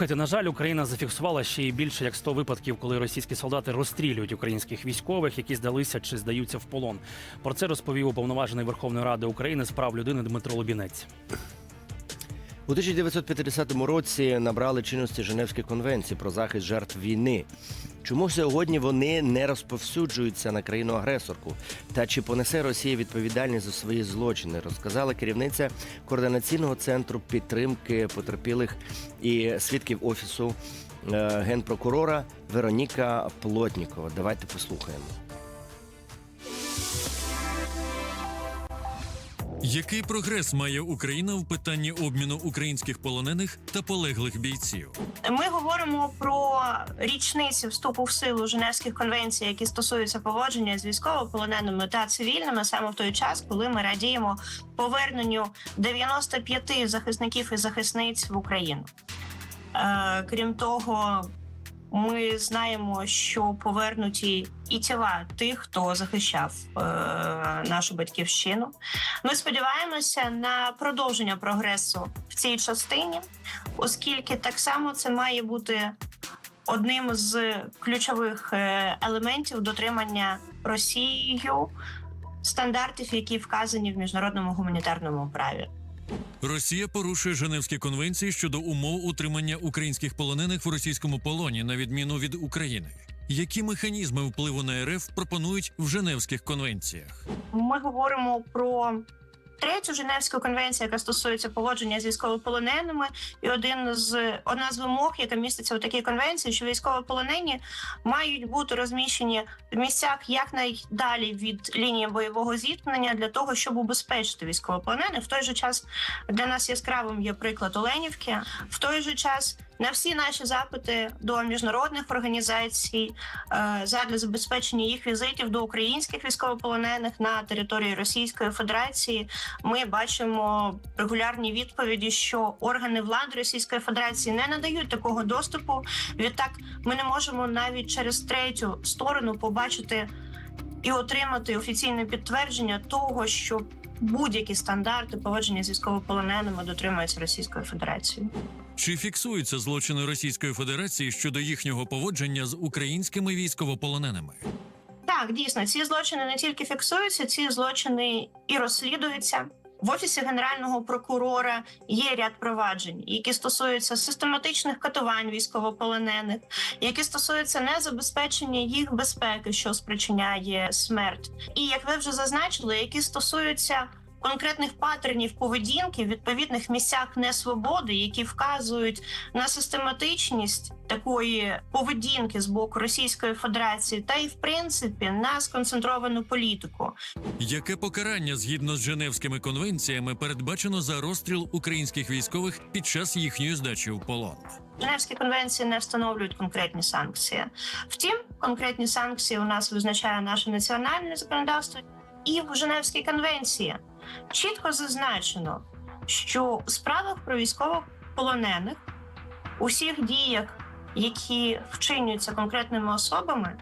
Катя, на жаль, Україна зафіксувала ще й більше як 100 випадків, коли російські солдати розстрілюють українських військових, які здалися чи здаються в полон. Про це розповів уповноважений Верховної Ради України з прав людини Дмитро Лобінець. У 1950 році набрали чинності Женевські конвенції про захист жертв війни. Чому сьогодні вони не розповсюджуються на країну-агресорку? Та чи понесе Росія відповідальність за свої злочини? Розказала керівниця координаційного центру підтримки потерпілих і свідків офісу е, генпрокурора Вероніка Плотнікова. Давайте послухаємо. Який прогрес має Україна в питанні обміну українських полонених та полеглих бійців? Ми говоримо про річниці вступу в силу Женевських конвенцій, які стосуються поводження з військовополоненими та цивільними, саме в той час, коли ми радіємо поверненню 95 захисників і захисниць в Україну. Е, крім того, ми знаємо, що повернуті і тіла тих, хто захищав е, нашу батьківщину. Ми сподіваємося на продовження прогресу в цій частині, оскільки так само це має бути одним з ключових е, елементів дотримання Росією стандартів, які вказані в міжнародному гуманітарному праві. Росія порушує Женевські конвенції щодо умов утримання українських полонених в російському полоні, на відміну від України. Які механізми впливу на РФ пропонують в Женевських конвенціях? Ми говоримо про третю Женевську конвенцію, яка стосується поводження з військовополоненими, і один з одна з вимог, яка міститься у такій конвенції, що військовополонені мають бути розміщені в місцях якнайдалі від лінії бойового зіткнення для того, щоб убезпечити військовополонених. В той же час для нас яскравим є приклад Оленівки. В той же час на всі наші запити до міжнародних організацій е, задля забезпечення їх візитів до українських військовополонених на території Російської Федерації. Ми бачимо регулярні відповіді, що органи влади Російської Федерації не надають такого доступу. Відтак, ми не можемо навіть через третю сторону побачити і отримати офіційне підтвердження того, що будь-які стандарти поводження з військовополоненими дотримуються Російською Федерацією. Чи фіксуються злочини Російської Федерації щодо їхнього поводження з українськими військовополоненими? Так, дійсно, ці злочини не тільки фіксуються, ці злочини і розслідуються. В офісі генерального прокурора є ряд проваджень, які стосуються систематичних катувань військовополонених, які стосуються незабезпечення їх безпеки, що спричиняє смерть, і як ви вже зазначили, які стосуються конкретних паттернів поведінки в відповідних місцях несвободи, які вказують на систематичність такої поведінки з боку Російської Федерації, та й в принципі на сконцентровану політику. Яке покарання згідно з Женевськими конвенціями передбачено за розстріл українських військових під час їхньої здачі в полон? Женевські конвенції не встановлюють конкретні санкції. Втім, конкретні санкції у нас визначає наше національне законодавство, і в Женевській конвенції чітко зазначено, що у справах про військовополонених у всіх діях, які вчинюються конкретними особами,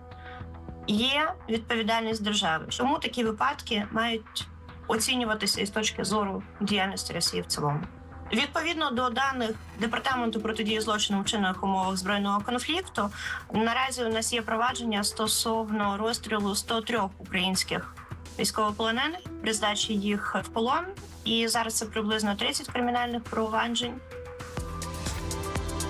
є відповідальність держави. Чому такі випадки мають оцінюватися із точки зору діяльності Росії в цілому? Відповідно до даних департаменту протидії злочинам в чинних умовах збройного конфлікту, наразі у нас є провадження стосовно розстрілу 103 українських військовополонених при здачі їх в полон. І зараз це приблизно 30 кримінальних проваджень.